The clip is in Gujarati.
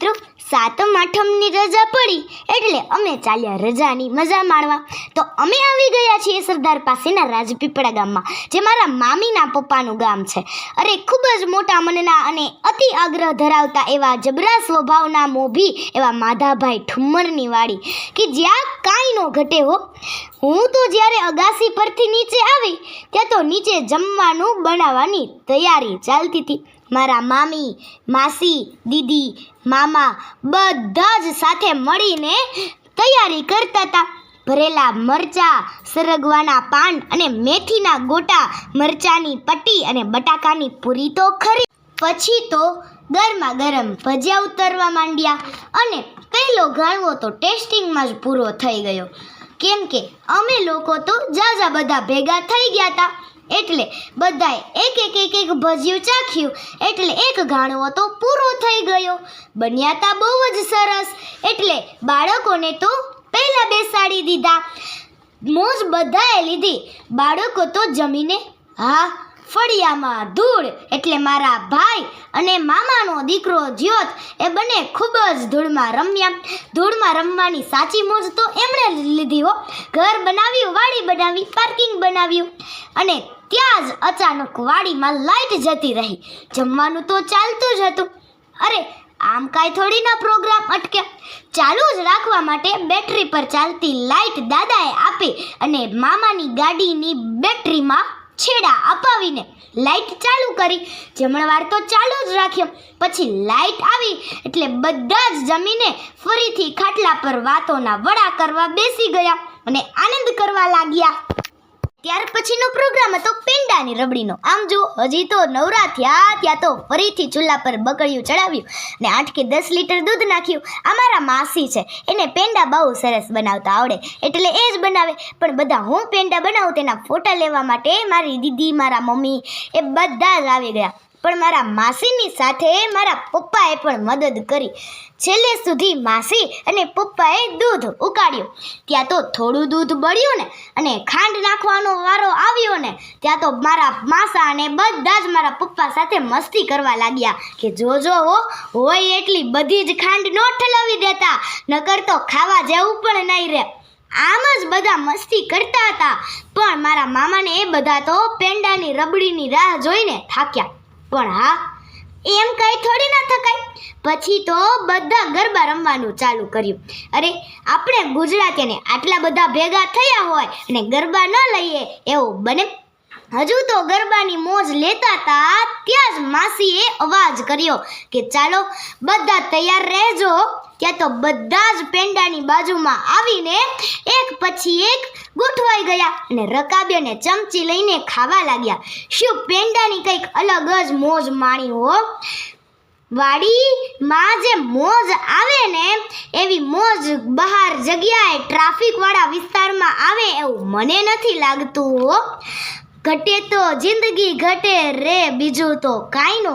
મિત્રો, સાતમ, આઠમની રજા પડી એટલે અમે ચાલ્યા રજાની મજા માણવા. તો અમે આવી ગયા છીએ સરદાર પાસેના રાજપીપળા ગામમાં, જે મારા મામીના પપ્પાનું ગામ છે. અરે, ખૂબ જ મોટા મનના અને અતિ આગ્રહ ધરાવતા એવા જબરા સ્વભાવના મોભી એવા માધાભાઈ ઠુમ્મરની વાડી, કે જ્યાં કાંઈ નો ઘટે હો. હું તો જ્યારે અગાસી પરથી નીચે આવી, ત્યાં તો નીચે જમવાનું બનાવવાની તૈયારી ચાલતી હતી. મારા મામી, માસી, દીદી, મામા બધા જ સાથે મળીને તૈયારી કરતા હતા. ભરેલા મરચા, સરગવાના પાન અને મેથીના ગોટા, મરચાની પટ્ટી અને બટાકાની પૂરી તો ખરી. પછી તો ગરમા ગરમ ભજીયા ઉતરવા માંડ્યા અને પહેલો ગાળવો તો ટેસ્ટિંગમાં જ પૂરો થઈ ગયો. કેમ કે અમે લોકો તો જાજા બધા ભેગા થઈ ગયા હતા એટલે બધાએ એક એક એક એક ભજીયું ચાખ્યું. એટલે એક ગાણવો તો પૂરો થઈ ગયો. બન્યા તા બહુ જ સરસ. એટલે બાળકોને તો પહેલાં બેસાડી દીધા. મોજ બધાએ લીધી. બાળકો તો જમીને હા ફળિયામાં ધૂળ એટલે મારા ભાઈ અને મામાનો દીકરો જ્યોત, એ બંને ખૂબ જ ધૂળમાં રમ્યા. ધૂળમાં રમવાની સાચી મોજ તો એમણે લીધી હો. ઘર બનાવ્યું, વાડી બનાવી પાર્કિંગ બનાવ્યું અને ત્યાં જ અચાનક વાડીમાં લાઈટ જતી રહી. જમવાનું તો ચાલતું જ હતું. અરે, આમ કાંઈ થોડી ના પ્રોગ્રામ અટકે ચાલુ જ રાખવા માટે બેટરી પર ચાલતી લાઈટ દાદાએ આપી અને મામાની ગાડીની બેટરીમાં છેડા અપાવીને લાઈટ ચાલુ કરી. જમણવાર તો ચાલુ જ રાખ્યો. પછી લાઇટ આવી એટલે બધા જ જમીને ફરીથી ખાટલા પર વાતોના વડા કરવા બેસી ગયા અને આનંદ કરવા લાગ્યા. ત્યાર પછીનો પ્રોગ્રામ હતો પેંડાની રબડીનો. આમ જો હજી તો નવરા થયા ત્યાં તો ફરીથી ચૂલા પર બગડ્યું ચડાવ્યું ને આઠ કે દસ લીટર દૂધ નાખ્યું. અમારા માસી છે, એને પેંડા બહુ સરસ બનાવતા આવડે, એટલે એ જ બનાવે. પણ બધા હું પેંડા બનાવું તેના ફોટા લેવા માટે મારી દીદી, મારા મમ્મી એ બધા જ આવી ગયા. પણ મારા માસીની સાથે મારા પપ્પાએ પણ મદદ કરી. છેલ્લે સુધી માસી અને પપ્પાએ દૂધ ઉકાળ્યું. ત્યાં તો થોડું દૂધ બળ્યું ને અને ખાંડ નાખવાનો વારો આવ્યો ને, ત્યાં તો મારા માસા અને બધા જ મારા પપ્પા સાથે મસ્તી કરવા લાગ્યા કે જોજો હો, હોય એટલી બધી જ ખાંડ ન ઠલવી દેતા, નકર તો ખાવા જેવું પણ નહીં રહે. આમ જ બધા મસ્તી કરતા હતા. પણ મારા મામાને એ બધા તો પેંડાની રબડીની રાહ જોઈને થાક્યા. પણ હા, એમ કઈ થોડી ના થકાય. પછી તો બધા ગરબા રમવાનું ચાલુ કર્યું. અરે, આપણે ગુજરાતીને આટલા બધા ભેગા થયા હોય અને ગરબા ન લઈએ એવું બને. હજુ તો ગરબાની મોજ લેતા હતા ત્યાં જ માસીએ અવાજ કર્યો કે ચાલો બધા તૈયાર રહેજો. ત્યાં તો બધા જ પેંડાની બાજુમાં આવીને એક પછી એક ગોઠવાઈ ગયા અને રકાબીને ચમચી લઈને ખાવા લાગ્યા. શું પેંડાની કંઈક અલગ જ મોજ માણી હો? વાડીમાં જે મોજ આવે ને, એવી મોજ બહાર જગ્યાએ ટ્રાફિકવાળા વિસ્તારમાં આવે એવું મને નથી લાગતું હો. ઘટે તો જિંદગી ઘટે રે બીજું તો કાંઈ નો